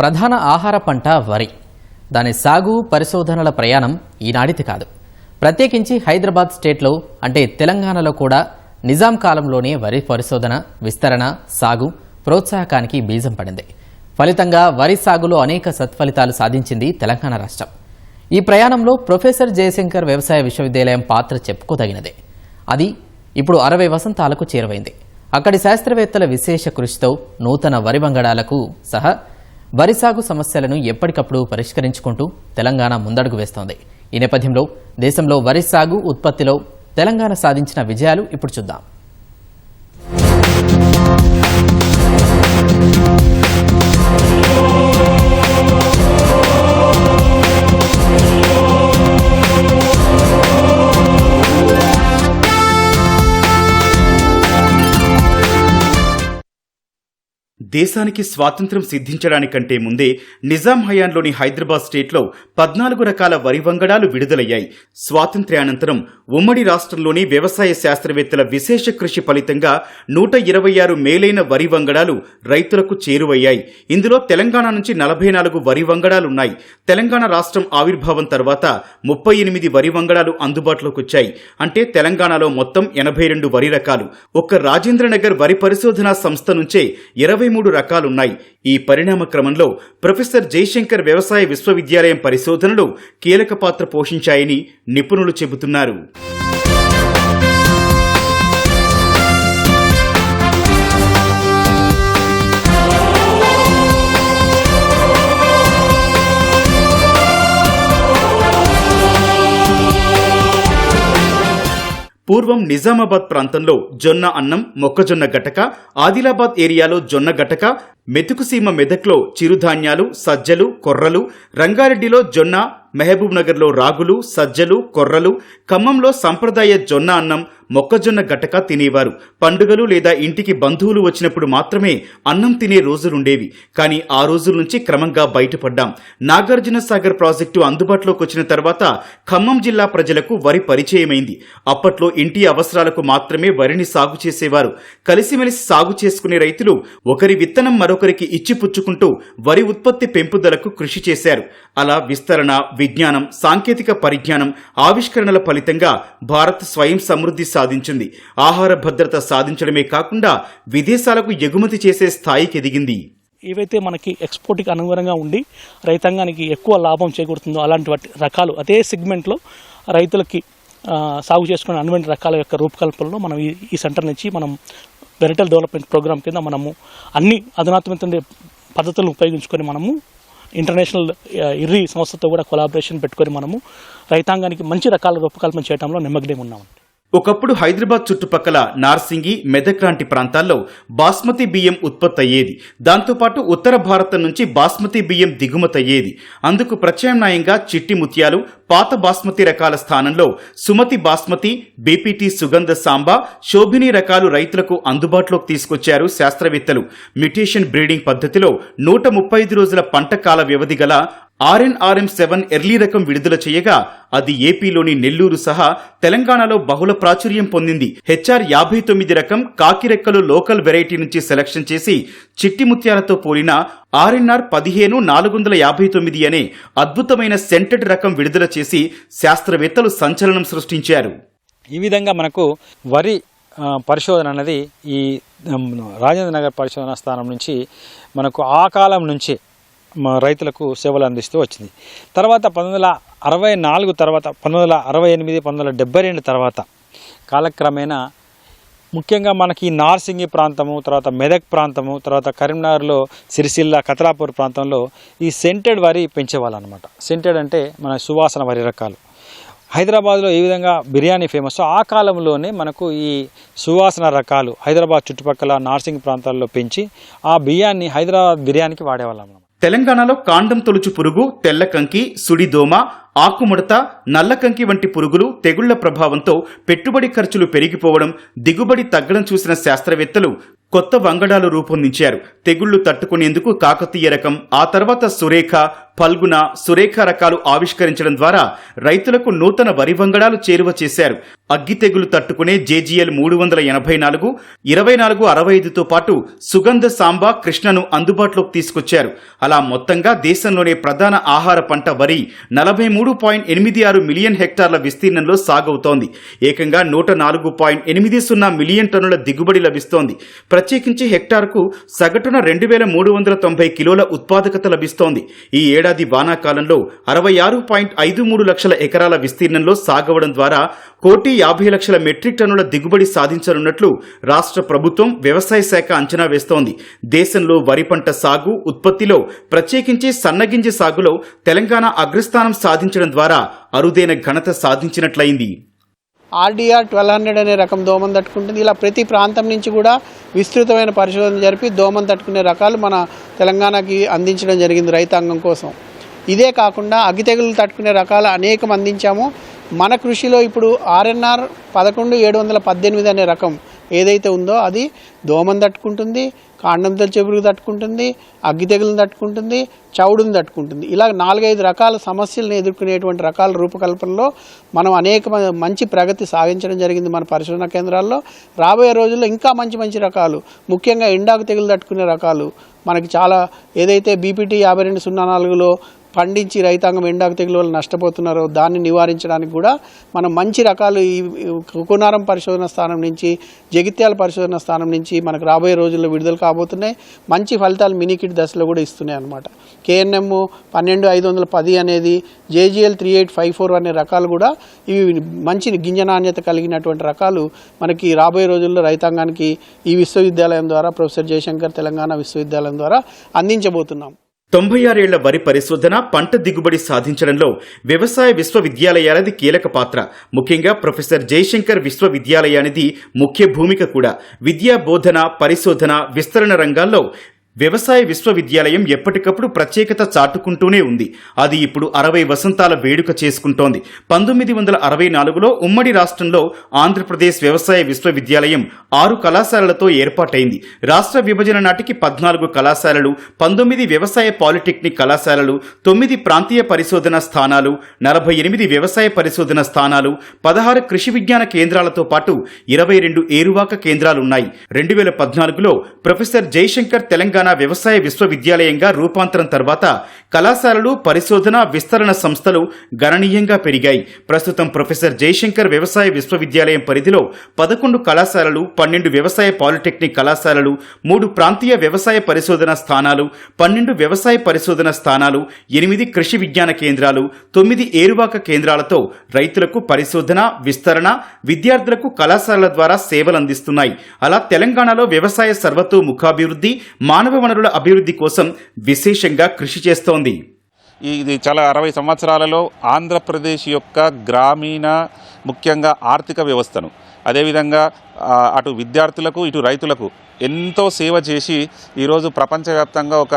ప్రధాన ఆహార పంట వరి. దాని సాగు పరిశోధనల ప్రయాణం ఈనాడిది కాదు. ప్రత్యేకించి హైదరాబాద్ స్టేట్లో అంటే తెలంగాణలో కూడా నిజాం కాలంలోనే వరి పరిశోధన విస్తరణ సాగు ప్రోత్సాహకానికి బీజం పడింది. ఫలితంగా వరి సాగులో అనేక సత్ఫలితాలు సాధించింది తెలంగాణ రాష్ట్రం. ఈ ప్రయాణంలో ప్రొఫెసర్ జయశంకర్ వ్యవసాయ విశ్వవిద్యాలయం పాత్ర చెప్పుకోదగినదే. అది ఇప్పుడు అరవై వసంతాలకు చేరువైంది. అక్కడి శాస్త్రవేత్తల విశేష కృషితో నూతన వరి వంగడాలకు సహా వరి సాగు సమస్యలను ఎప్పటికప్పుడు పరిష్కరించుకుంటూ తెలంగాణ ముందడుగు వేస్తోంది. ఈ నేపథ్యంలో దేశంలో వరి సాగు ఉత్పత్తిలో తెలంగాణ సాధించిన విజయాలు ఇప్పుడు చూద్దాం. దేశానికి స్వాతంత్ర్యం సిద్ధించడానికంటే ముందే నిజాం హయాంలోని హైదరాబాద్ స్టేట్లో పద్నాలుగు రకాల వరి వంగడాలు విడుదలయ్యాయి. స్వాతంత్ర్యానంతరం ఉమ్మడి రాష్ట్రంలోని వ్యవసాయ శాస్త్రవేత్తల విశేష కృషి ఫలితంగా నూట ఇరవై ఆరు మేలైన వరి వంగడాలు రైతులకు చేరువయ్యాయి. ఇందులో తెలంగాణ నుంచి నలభై నాలుగు వరి వంగడాలున్నాయి. తెలంగాణ రాష్ట్రం ఆవిర్భావం తర్వాత ముప్పై ఎనిమిది వరి వంగడాలు అందుబాటులోకి వచ్చాయి. అంటే తెలంగాణలో మొత్తం ఎనభై రెండు వరి రకాలు. ఒక్క రాజేంద్రనగర్ వరి పరిశోధనా సంస్థ నుంచే ఇరవై మూడు రకాలున్నాయి. ఈ పరిణామ క్రమంలో ప్రొఫెసర్ జయశంకర్ వ్యవసాయ విశ్వవిద్యాలయం పరిశోధనలు కీలక పాత్ర పోషించాయని నిపుణులు చెబుతున్నారు. పూర్వం నిజామాబాద్ ప్రాంతంలో జొన్న అన్నం మొక్కజొన్న గటక ఆదిలాబాద్ ఏరియాలో జొన్న గటక మెతుకుసీమ మెదక్లో చిరుధాన్యాలు సజ్జలు కొర్రలు రంగారెడ్డిలో జొన్న మహబూబ్నగర్లో రాగులు సజ్జలు కొర్రలు ఖమ్మంలో సంప్రదాయ జొన్న అన్నం మొక్కజొన్న గటక తినేవారు. పండుగలు లేదా ఇంటికి బంధువులు వచ్చినప్పుడు మాత్రమే అన్నం తినే రోజులుండేవి. కానీ ఆ రోజుల నుంచి క్రమంగా బయటపడ్డాం. నాగార్జున సాగర్ ప్రాజెక్టు అందుబాటులోకి వచ్చిన తర్వాత ఖమ్మం జిల్లా ప్రజలకు వరి పరిచయమైంది. అప్పట్లో ఇంటి అవసరాలకు మాత్రమే వరిని సాగు చేసేవారు. కలిసిమెలిసి సాగు చేసుకునే రైతులు ఒకరి విత్తనం మరొకరికి ఇచ్చిపుచ్చుకుంటూ వరి ఉత్పత్తి పెంపుదలకు కృషి చేశారు. అలా విస్తరణ విజ్ఞానం సాంకేతిక పరిజ్ఞానం ఆవిష్కరణల ఫలితంగా భారత్ స్వయం సమృద్ధి సాధించింది. ఆహార భద్రత సాధించడమే కాకుండా విదేశాలకు ఎగుమతి చేసే స్థాయికి ఎదిగింది. ఏవైతే మనకి ఎక్స్పోర్ట్కి అనుగుణంగా ఉండి రైతాంగానికి ఎక్కువ లాభం చేకూరుతుందో అలాంటి వాటి రకాలు అదే సెగ్మెంట్లో రైతులకి సాగు చేసుకునే అనువైన రకాల యొక్క రూపకల్పనలో మనం ఈ సెంటర్ నుంచి మనం వెరిటల్ డెవలప్మెంట్ ప్రోగ్రామ్ కింద మనము అన్ని అధునాత్మకమైన పద్ధతులను ఉపయోగించుకొని మనము ఇంటర్నేషనల్ ఆ, ఇర్రి సంస్థతో కూడా కొలాబరేషన్ పెట్టుకొని మనము రైతాంగానికి మంచి రకాల రూపకల్పన చేయడంలో నిమగ్నం ఉన్నామండి. ఒకప్పుడు హైదరాబాద్ చుట్టుపక్కల నార్సింగి మెదక్ లాంటి ప్రాంతాల్లో బాస్మతి బియ్యం ఉత్పత్తి అయ్యేది దాంతోపాటు ఉత్తర భారతం నుంచి బాస్మతి బియ్యం దిగుమతి అయ్యేది అందుకు ప్రత్యామ్నాయంగా చిట్టి ముత్యాలు పాత బాస్మతి రకాల స్థానంలో సుమతి బాస్మతి బీపీటీ సుగంధ సాంబా శోభిని రకాలు రైతులకు అందుబాటులోకి తీసుకొచ్చారు శాస్త్రవేత్తలు. మ్యుటేషన్ బ్రీడింగ్ పద్ధతిలో నూట ముప్పై ఐదు రోజుల పంట కాల వ్యవధి గల ఆర్ఎన్ఆర్ఎం సెవెన్ ఎర్లీ రకం విడుదల చేయగా అది ఏపీలోని నెల్లూరు సహా తెలంగాణలో బహుళ ప్రాచుర్యం పొందింది. హెచ్ఆర్ యాభై తొమ్మిది రకం కాకిరెక్కలు లోకల్ వెరైటీ నుంచి సెలక్షన్ చేసి చిట్టి ముత్యాలతో పోలిన ఆర్ఎన్ఆర్ పదిహేను నాలుగు వందల యాభై తొమ్మిది అనే అద్భుతమైన సెంటెడ్ రకం విడుదల చేసి శాస్త్రవేత్తలు సంచలనం సృష్టించారు. ఈ విధంగా మనకు వరి పరిశోధన అనేది ఈ రాజేంద్ర నగర్ పరిశోధన స్థానం నుంచి మనకు ఆ కాలం నుంచి రైతులకు సేవలు అందిస్తూ వచ్చింది. తర్వాత పంతొమ్మిది అరవై నాలుగు తర్వాత పంతొమ్మిది వందల అరవై ఎనిమిది పంతొమ్మిది వందల డెబ్బై రెండు తర్వాత కాలక్రమేణా ముఖ్యంగా మనకి ఈ నార్సింగి ప్రాంతము తర్వాత మెదక్ ప్రాంతము తర్వాత కరీంనగర్లో సిరిసిల్ల కతలాపూర్ ప్రాంతంలో ఈ సెంటెడ్ వరి పెంచేవాళ్ళు అనమాట సెంటెడ్ అంటే మన సువాసన వరి రకాలు. హైదరాబాద్లో ఏ విధంగా బిర్యానీ ఫేమస్ ఆ కాలంలోనే మనకు ఈ సువాసన రకాలు హైదరాబాద్ చుట్టుపక్కల నార్సింగ్ ప్రాంతాల్లో పెంచి ఆ బియ్యాన్ని హైదరాబాద్ బిర్యానీకి వాడేవాళ్ళం అన్నమాట. తెలంగాణలో కాండం తొలుచు పురుగు తెల్లకంకి సుడిదోమ ఆకుముడత నల్లకంకి వంటి పురుగులు తెగుళ్ళ ప్రభావంతో పెట్టుబడి ఖర్చులు పెరిగిపోవడం దిగుబడి తగ్గడం చూసిన శాస్త్రవేత్తలు కొత్త వంగడాలు రూపొందించారు. తెగుళ్ళు తట్టుకునేందుకు కాకతీయ రకం ఆ తర్వాత సురేఖ ఫల్గుణ సురేఖ రకాలు ఆవిష్కరించడం ద్వారా రైతులకు నూతన వరి వంగడాలు చేరువ చేశారు. అగ్గి తెగులు తట్టుకునే జేజీఎల్ మూడు వందల ఎనభై నాలుగు ఇరవై నాలుగు అరవై ఐదుతో పాటు సుగంధ సాంబా కృష్ణను అందుబాటులోకి తీసుకొచ్చారు. అలా మొత్తంగా దేశంలోనే ప్రధాన ఆహార పంట వరి నలభై మూడు పాయింట్ ఎనిమిది ఆరు మిలియన్ హెక్టార్ల విస్తీర్ణంలో సాగవుతోంది. ఏకంగా నూట నాలుగు పాయింట్ ఎనిమిది సున్నా మిలియన్ టన్నుల దిగుబడి లభిస్తోంది. ప్రత్యేకించి హెక్టార్కు సగటున రెండు వేల మూడు వందల తొంభై కిలోల ఉత్పాదకత లభిస్తోంది. ఈ ఏడాది వానాకాలంలో అరవై ఆరు పాయింట్ ఐదు మూడు లక్షల ఎకరాల విస్తీర్ణంలో సాగవడం ద్వారా కోటి యాభై లక్షల మెట్రిక్ టన్నుల దిగుబడి సాధించనున్నట్లు రాష్ట్ర ప్రభుత్వం వ్యవసాయ శాఖ అంచనా వేస్తోంది. దేశంలో వరి పంట సాగు ఉత్పత్తిలో ప్రత్యేకించి సన్నగింజ సాగులో తెలంగాణ అగ్రస్థానం సాధించడం ద్వారా అరుదైన ఘనత సాధించినట్లయింది. ఆర్డీఆర్ ట్వెల్వ్ హండ్రెడ్ అనే రకం దోమను తట్టుకుంటుంది. ఇలా ప్రతి ప్రాంతం నుంచి కూడా విస్తృతమైన పరిశోధన జరిపి దోమను తట్టుకునే రకాలు మన తెలంగాణకి అందించడం జరిగింది రైతాంగం కోసం. ఇదే కాకుండా అగ్గి తెగులు తట్టుకునే రకాలు అనేకం అందించాము. మన కృషిలో ఇప్పుడు ఆర్ఎన్ఆర్ పదకొండు ఏడు వందల పద్దెనిమిది అనే రకం ఏదైతే ఉందో అది దోమను తట్టుకుంటుంది. కాండంతో చెబురుకు తట్టుకుంటుంది అగ్గి తెగులను తట్టుకుంటుంది చౌడును తట్టుకుంటుంది. ఇలా నాలుగైదు రకాల సమస్యలను ఎదుర్కొనేటువంటి రకాల రూపకల్పనలో మనం అనేక మంచి ప్రగతి సాధించడం జరిగింది మన పరిశోధన కేంద్రాల్లో. రాబోయే రోజుల్లో ఇంకా మంచి మంచి రకాలు ముఖ్యంగా ఎండాకు తెగులు తట్టుకునే రకాలు మనకి చాలా ఏదైతే బీపీటీ యాభై రెండు సున్నా నాలుగులో పండించి రైతాంగం ఎండాకు తెగులు వల్ల నష్టపోతున్నారో దాన్ని నివారించడానికి కూడా మనం మంచి రకాలు ఈ కుకునారం పరిశోధన స్థానం నుంచి జగిత్యాల పరిశోధన స్థానం నుంచి మనకు రాబోయే రోజుల్లో విడుదల కాబోతున్నాయి. మంచి ఫలితాలు మినికిట్ దశలో కూడా ఇస్తున్నాయి అనమాట కేఎన్ఎం పన్నెండు ఐదు వందల పది అనేది JGL three eight five four అనే రకాలు కూడా ఇవి మంచి గింజ నాణ్యత కలిగినటువంటి రకాలు మనకి రాబోయే రోజుల్లో రైతాంగానికి ఈ విశ్వవిద్యాలయం ద్వారా ప్రొఫెసర్ జయశంకర్ తెలంగాణ విశ్వవిద్యాలయం ద్వారా అందించబోతున్నాం. తొంభై ఆరేళ్ళ వరి పరిశోధన పంట దిగుబడి సాధించడంలో వ్యవసాయ విశ్వవిద్యాలయాలది కీలక పాత్ర. ముఖ్యంగా ప్రొఫెసర్ జయశంకర్ విశ్వవిద్యాలయానిది ముఖ్య భూమిక కూడా. విద్యా బోధన పరిశోధన విస్తరణ రంగాల్లో వ్యవసాయ విశ్వవిద్యాలయం ఎప్పటికప్పుడు ప్రత్యేకత చాటుకుంటూనే ఉంది. అది ఇప్పుడు అరవై వసంతాల వేడుక చేసుకుంటోంది. పంతొమ్మిది వందల అరవై నాలుగులో ఉమ్మడి రాష్ట్రంలో ఆంధ్రప్రదేశ్ వ్యవసాయ విశ్వవిద్యాలయం ఆరు కళాశాలలతో ఏర్పాటైంది. రాష్ట్ర విభజన నాటికి పద్నాలుగు కళాశాలలు పంతొమ్మిది వ్యవసాయ పాలిటెక్నిక్ కళాశాలలు తొమ్మిది ప్రాంతీయ పరిశోధన స్థానాలు నలభై ఎనిమిది వ్యవసాయ పరిశోధన స్థానాలు పదహారు కృషి విజ్ఞాన కేంద్రాలతో పాటు ఇరవై రెండు ఏరువాక కేంద్రాలున్నాయి. రెండు వేల పద్నాలుగులో ప్రొఫెసర్ జయశంకర్ తెలంగాణ వ్యవసాయ విశ్వవిద్యాలయంగా రూపాంతరం తర్వాత కళాశాలలు పరిశోధన విస్తరణ సంస్థలు గణనీయంగా పెరిగాయి. ప్రస్తుతం ప్రొఫెసర్ జయశంకర్ వ్యవసాయ విశ్వవిద్యాలయం పరిధిలో పదకొండు కళాశాలలు పన్నెండు వ్యవసాయ పాలిటెక్నిక్ కళాశాలలు మూడు ప్రాంతీయ వ్యవసాయ పరిశోధన స్థానాలు పన్నెండు వ్యవసాయ పరిశోధన స్థానాలు ఎనిమిది కృషి విజ్ఞాన కేంద్రాలు తొమ్మిది ఏరువాక కేంద్రాలతో రైతులకు పరిశోధన విస్తరణ విద్యార్థులకు కళాశాలల ద్వారా సేవలు అందిస్తున్నాయి అలా తెలంగాణలో వ్యవసాయ సర్వతోముఖాభివృద్ధి మానవ వనరుల అభివృద్ధి కోసం విశేషంగా కృషి చేస్తోంది. ఇది చాలా అరవై సంవత్సరాలలో ఆంధ్రప్రదేశ్ యొక్క గ్రామీణ ముఖ్యంగా ఆర్థిక వ్యవస్థను. అదేవిధంగా అటు విద్యార్థులకు ఇటు రైతులకు ఎంతో సేవ చేసి ఈరోజు ప్రపంచవ్యాప్తంగా ఒక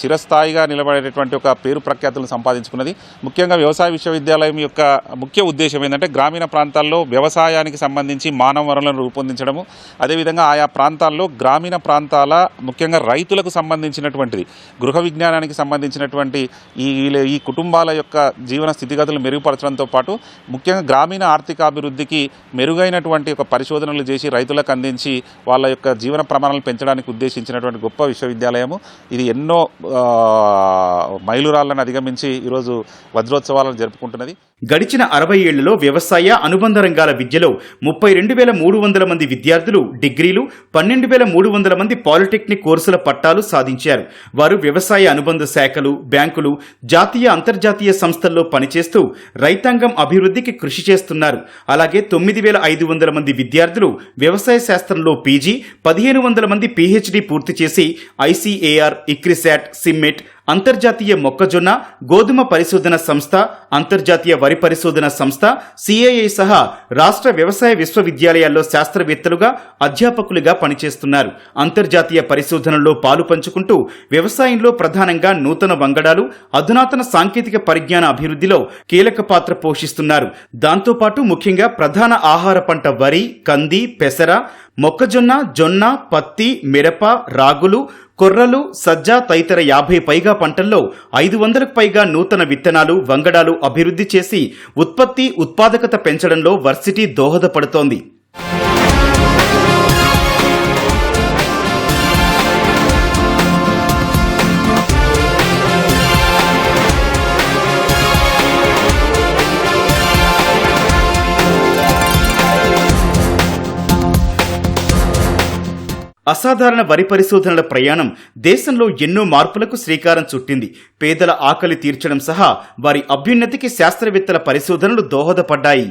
చిరస్థాయిగా నిలబడేటటువంటి ఒక పేరు ప్రఖ్యాతులను సంపాదించుకున్నది. ముఖ్యంగా వ్యవసాయ విశ్వవిద్యాలయం యొక్క ముఖ్య ఉద్దేశం ఏంటంటే గ్రామీణ ప్రాంతాల్లో వ్యవసాయానికి సంబంధించి మానవ వనరులను రూపొందించడము. అదేవిధంగా ఆయా ప్రాంతాల్లో గ్రామీణ ప్రాంతాల ముఖ్యంగా రైతులకు సంబంధించినటువంటిది గృహ విజ్ఞానానికి సంబంధించినటువంటి ఈ ఈ కుటుంబాల యొక్క జీవన స్థితిగతులు మెరుగుపరచడంతో పాటు ముఖ్యంగా గ్రామీణ ఆర్థికాభివృద్ధికి మెరుగైనటువంటి ఒక పరిశోధనలు చేసి రైతులకు అందించి వాళ్ళ యొక్క జీవన ప్రమాణాలు పెంచడానికి ఉద్దేశించినటువంటి గొప్ప విశ్వవిద్యాలయము. ఇది ఎన్నో మైలురాళ్ళను అధిగమించి ఈరోజు వజ్రోత్సవాలను జరుపుకుంటున్నది. గడిచిన అరవై ఏళ్ళలో వ్యవసాయ అనుబంధ రంగాల విద్యలో ముప్పై రెండు వేల మూడు వందల మంది విద్యార్థులు డిగ్రీలు పన్నెండు వేల మూడు వందల మంది పాలిటెక్నిక్ కోర్సుల పట్టాలు సాధించారు. వారు వ్యవసాయ అనుబంధ శాఖలు బ్యాంకులు జాతీయ అంతర్జాతీయ సంస్థల్లో పనిచేస్తూ రైతాంగం అభివృద్ధికి కృషి చేస్తున్నారు. అలాగే తొమ్మిది వేల ఐదు వందల మంది విద్యార్థులు వ్యవసాయ శాస్త్రంలో పీజీ పదిహేను వందల మంది పీహెచ్డీ పూర్తి చేసి ఐసీఏఆర్ ఇక్రిసాట్ సిమ్మెట్ అంతర్జాతీయ మొక్కజొన్న గోధుమ పరిశోధన సంస్థ అంతర్జాతీయ వరి పరిశోధన సంస్థ సిఐఐ సహా రాష్ట్ర వ్యవసాయ విశ్వవిద్యాలయాల్లో శాస్త్రవేత్తలుగా అధ్యాపకులుగా పనిచేస్తున్నారు. అంతర్జాతీయ పరిశోధనల్లో పాలు పంచుకుంటూ వ్యవసాయంలో ప్రధానంగా నూతన వంగడాలు అధునాతన సాంకేతిక పరిజ్ఞాన అభివృద్ధిలో కీలక పాత్ర పోషిస్తున్నారు. దాంతోపాటు ముఖ్యంగా ప్రధాన ఆహార పంట వరి కంది పెసర మొక్కజొన్న జొన్న పత్తి మిరప రాగులు కొర్రలు సజ్జ తదితర యాభై పైగా పంటల్లో ఐదు వందలకు పైగా నూతన విత్తనాలు వంగడాలు అభివృద్ధి చేసి ఉత్పత్తి ఉత్పాదకత పెంచడంలో వర్సిటీ దోహదపడుతోంది. అసాధారణ వరి పరిశోధనల ప్రయాణం దేశంలో ఎన్నో మార్పులకు శ్రీకారం చుట్టింది. పేదల ఆకలి తీర్చడం సహా వారి అభ్యున్నతికి శాస్త్రవేత్తల పరిశోధనలు దోహదపడ్డాయి.